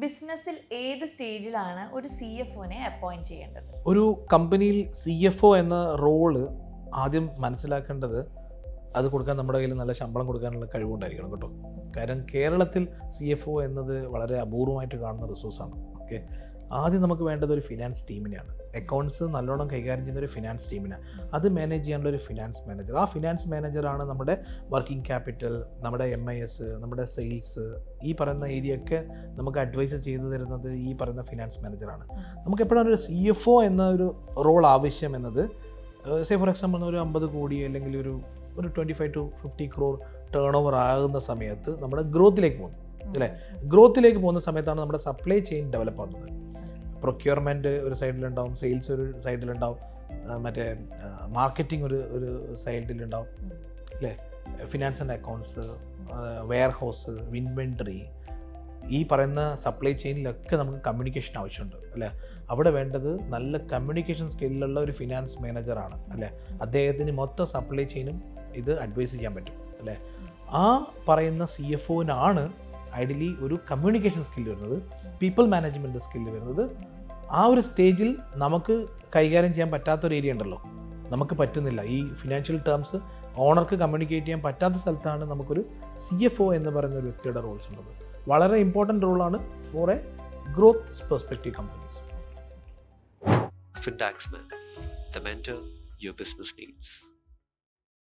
ബിസിനസ്സിൽ ഏത് സ്റ്റേജിലാണ് ഒരു സി എഫ് ഒനെ അപ്പോയിന്റ് ചെയ്യേണ്ടത്? ഒരു കമ്പനിയിൽ സി എഫ് ഒ എന്ന റോൾ ആദ്യം മനസ്സിലാക്കേണ്ടത് അത് കൊടുക്കാൻ നമ്മുടെ കയ്യിൽ നല്ല ശമ്പളം കൊടുക്കാനുള്ള കഴിവുണ്ടായിരിക്കണം കേട്ടോ. കാരണം കേരളത്തിൽ സി എഫ് ഒ എന്നത് വളരെ അപൂർവമായിട്ട് കാണുന്ന റിസോഴ്സാണ് ഓക്കെ ആദ്യം നമുക്ക് വേണ്ടത് ഒരു ഫിനാൻസ് ടീമിനെയാണ് അക്കൗണ്ട്സ് നല്ലോണം കൈകാര്യം ചെയ്യുന്ന ഒരു ഫിനാൻസ് ടീമിനാണ് അത് മാനേജ് ചെയ്യാനുള്ള ഒരു ഫിനാൻസ് മാനേജർ ആ ഫിനാൻസ് മാനേജറാണ് നമ്മുടെ വർക്കിംഗ് ക്യാപിറ്റൽ നമ്മുടെ എം ഐ എസ് നമ്മുടെ സെയിൽസ് ഈ പറയുന്ന ഏരിയ ഒക്കെ നമുക്ക് അഡ്വൈസ് ചെയ്തു തരുന്നത് ഈ പറയുന്ന ഫിനാൻസ് മാനേജറാണ് നമുക്ക് എപ്പോഴാണ് ഒരു സി എഫ് ഒ എന്ന ഒരു റോൾ ആവശ്യം എന്നത്? സേ ഫോർ എക്സാമ്പിൾ ഒരു അമ്പത് കോടി അല്ലെങ്കിൽ ഒരു ഒരു twenty five to fifty crore turn over ആകുന്ന സമയത്ത് നമ്മുടെ ഗ്രോത്തിലേക്ക് പോകുന്നു. അല്ലേ? ഗ്രോത്തിലേക്ക് പോകുന്ന സമയത്താണ് നമ്മുടെ സപ്ലൈ ചെയിൻ ഡെവലപ്പ് ആകുന്നത് പ്രൊക്യൂർമെന്റ് ഒരു സൈഡിലുണ്ടാവും സെയിൽസ് ഒരു സൈഡിലുണ്ടാവും മറ്റേ മാർക്കറ്റിംഗ് ഒരു ഒരു സൈഡിലുണ്ടാവും. അല്ലേ? Finance and accounts warehouse inventory ഈ പറയുന്ന സപ്ലൈ ചെയിനിലൊക്കെ നമുക്ക് കമ്മ്യൂണിക്കേഷൻ ആവശ്യമുണ്ട് അല്ലേ? അവിടെ വേണ്ടത് നല്ല കമ്മ്യൂണിക്കേഷൻ സ്കില്ലുള്ള ഒരു ഫിനാൻസ് മാനേജറാണ് അല്ലേ? അദ്ദേഹത്തിന് മൊത്തം സപ്ലൈ ചെയിനും ഇത് അഡ്വൈസ് ചെയ്യാൻ പറ്റും അല്ലേ? ആ പറയുന്ന സി എഫ് ഒനാണ് ഐഡിയലി ഒരു കമ്മ്യൂണിക്കേഷൻ സ്കില്ല് വരുന്നത് പീപ്പിൾ മാനേജ്മെന്റ് സ്കില്ല് വരുന്നത് ആ ഒരു സ്റ്റേജിൽ നമുക്ക് കൈകാര്യം ചെയ്യാൻ പറ്റാത്തൊരു ഏരിയ ഉണ്ടല്ലോ. നമുക്ക് പറ്റുന്നില്ല. ഈ ഫിനാൻഷ്യൽ ടേംസ് ഓണർക്ക് കമ്മ്യൂണിക്കേറ്റ് ചെയ്യാൻ പറ്റാത്ത സ്ഥലത്താണ് നമുക്കൊരു സി എഫ് ഒ എന്ന് പറയുന്ന ഒരു വ്യക്തിയുടെ റോൾസ് ഉള്ളത്. വളരെ ഇമ്പോർട്ടന്റ് റോളാണ് for a growth perspective companies Fintax man the mentor your business needs.